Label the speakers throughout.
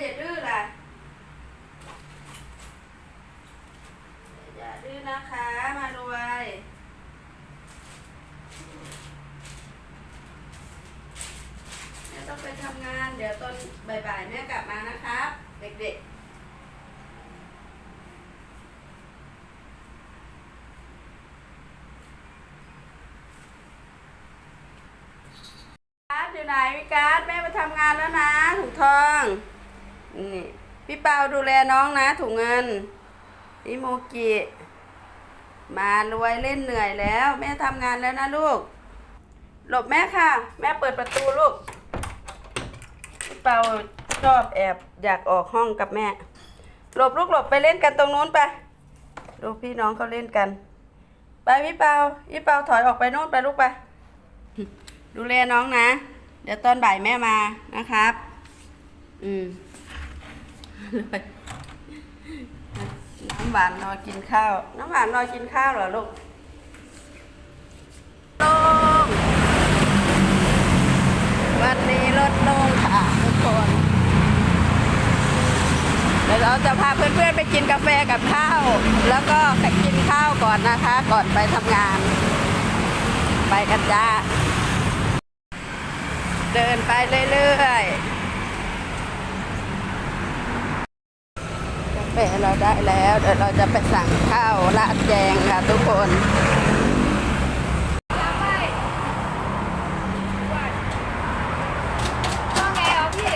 Speaker 1: อย่าดื้อล่ะ อย่าดื้อนะคะ มารวยแม่ต้องไปทำงาน เดี๋ยวตอนบ่ายๆแม่กลับมานะครับ เด็กๆกาดอยู่ไหนพี่การ์ดแม่ไปทำงานแล้วนะถุงทอง นี่ พี่เปาดูแลน้องนะถุงเงินพี่โมกิ มารวยเล่นเหนื่อยแล้ว แม่ทำงานแล้วนะลูก หลบแม่ค่ะ แม่เปิดประตูลูก พี่เปาชอบแอบอยากออกห้องกับแม่ หลบลูกหลบไปเล่นกันตรงนู้นไปลูพี่น้องเขาเล่นกัน ไปพี่เปาพี่เปาถอยออกไปโน่นไปลูกไป ดูแลน้องนะ เดี๋ยวตอนบ่ายแม่มานะครับ อืม น้ำหวานรอกินข้าว น้ำหวานรอกินข้าวเหรอลูกลงวันนี้ลดลงค่ะทุกคนเดี๋ยวเราจะพาเพื่อนๆไปกินกาแฟกับข้าว แล้วก็ไปกินข้าวก่อนนะคะ ก่อนไปทำงาน ไปกันจ้า เดินไปเรื่อยๆ กาแฟเราได้แล้วเดี๋ยวเราจะไปสั่งข้าวราดแจงค่ะทุกคน
Speaker 2: ว่าไงอะพี่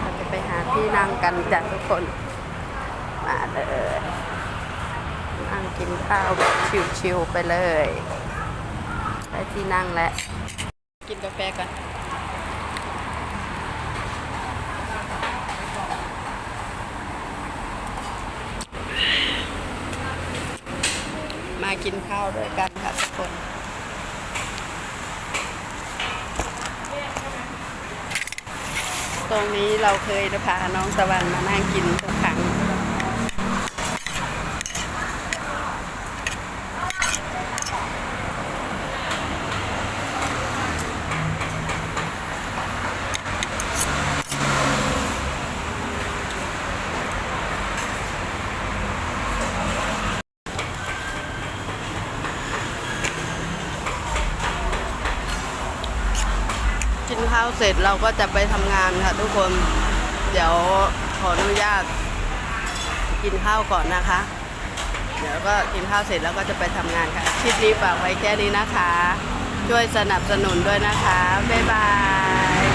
Speaker 1: เราจะไปหาที่นั่งกันจ้ะทุกคน มาเลย นั่งกินข้าวแบบชิวๆไปเลย ได้ที่นั่งแล้ว กินกาแฟกันมากินข้าวด้วยกันค่ะทุกคน ตรงนี้เราเคยพาน้องตะวันมานั่งกินทุกครั้ง กิน ข้าวเสร็จเราก็จะไปทำงานค่ะทุกคน เดี๋ยวขออนุญาตกินข้าวก่อนนะคะ เดี๋ยวก็กินข้าวเสร็จแล้วก็จะไปทำงานค่ะ คลิปนี้ฝากไว้แค่นี้นะคะ ช่วยสนับสนุนด้วยนะคะ บ๊ายบาย